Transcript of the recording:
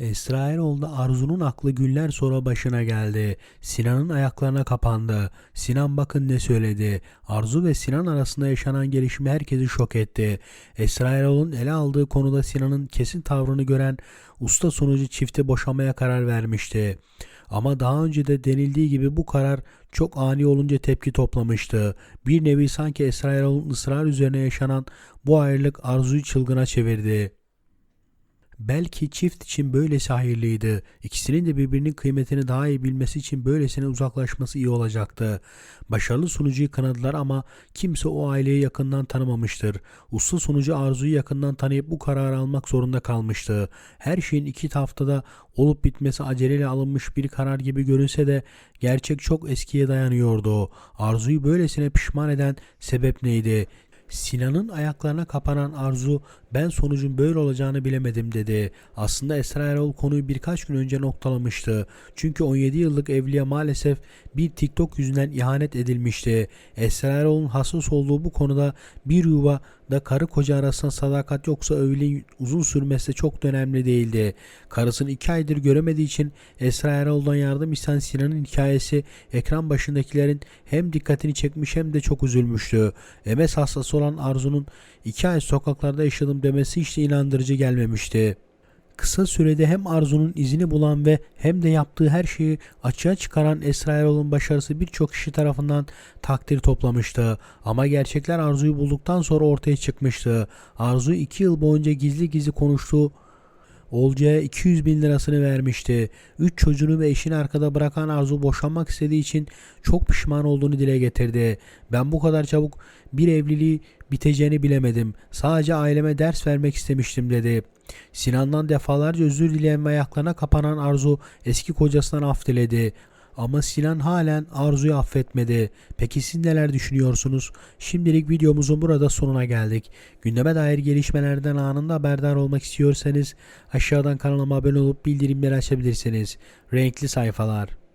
Esrairoğlu Arzu'nun aklı günler sonra başına geldi. Sinan'ın ayaklarına kapandı. Sinan bakın ne söyledi. Arzu ve Sinan arasında yaşanan gelişme herkesi şok etti. Esrairoğlu'nun ele aldığı konuda Sinan'ın kesin tavrını gören usta sunucu çifti boşamaya karar vermişti. Ama daha önce de denildiği gibi bu karar çok ani olunca tepki toplamıştı. Bir nevi sanki Esrairoğlu'nun ısrar üzerine yaşanan bu ayrılık Arzu'yu çılgına çevirdi. Belki çift için böylesi hayırlıydı. İkisinin de birbirinin kıymetini daha iyi bilmesi için böylesine uzaklaşması iyi olacaktı. Başarılı sunucuyu kınadılar ama kimse o aileyi yakından tanımamıştır. Usta sunucu Arzu'yu yakından tanıyıp bu kararı almak zorunda kalmıştı. Her şeyin iki haftada olup bitmesi aceleyle alınmış bir karar gibi görünse de gerçek çok eskiye dayanıyordu. Arzu'yu böylesine pişman eden sebep neydi? Sinan'ın ayaklarına kapanan Arzu ben sonucun böyle olacağını bilemedim dedi. Aslında Esra Erol konuyu birkaç gün önce noktalamıştı. Çünkü 17 yıllık evliye maalesef bir TikTok yüzünden ihanet edilmişti. Esra Erol'un hassas olduğu bu konuda bir yuva da karı koca arasında sadakat yoksa evliliğin uzun sürmesi çok da önemli değildi. Karısını iki aydır göremediği için Esra Erol'dan yardım isteyen Sinan'ın hikayesi ekran başındakilerin hem dikkatini çekmiş hem de çok üzülmüştü. MS hastası olan Arzu'nun iki ay sokaklarda yaşadım demesi hiç de inandırıcı gelmemişti. Kısa sürede hem Arzu'nun izini bulan ve hem de yaptığı her şeyi açığa çıkaran Esra Erol'un başarısı birçok kişi tarafından takdir toplamıştı. Ama gerçekler Arzu'yu bulduktan sonra ortaya çıkmıştı. Arzu 2 yıl boyunca gizli gizli konuştuğu Olcay'a 200 bin lirasını vermişti. 3 çocuğunu ve eşini arkada bırakan Arzu boşanmak istediği için çok pişman olduğunu dile getirdi. Ben bu kadar çabuk bir evliliği biteceğini bilemedim. Sadece aileme ders vermek istemiştim dedi. Sinan'dan defalarca özür dileyen ve ayaklarına kapanan Arzu eski kocasından af diledi. Ama Sinan halen Arzu'yu affetmedi. Peki siz neler düşünüyorsunuz? Şimdilik videomuzun burada sonuna geldik. Gündeme dair gelişmelerden anında haberdar olmak istiyorsanız aşağıdan kanalıma abone olup bildirimleri açabilirsiniz. Renkli sayfalar.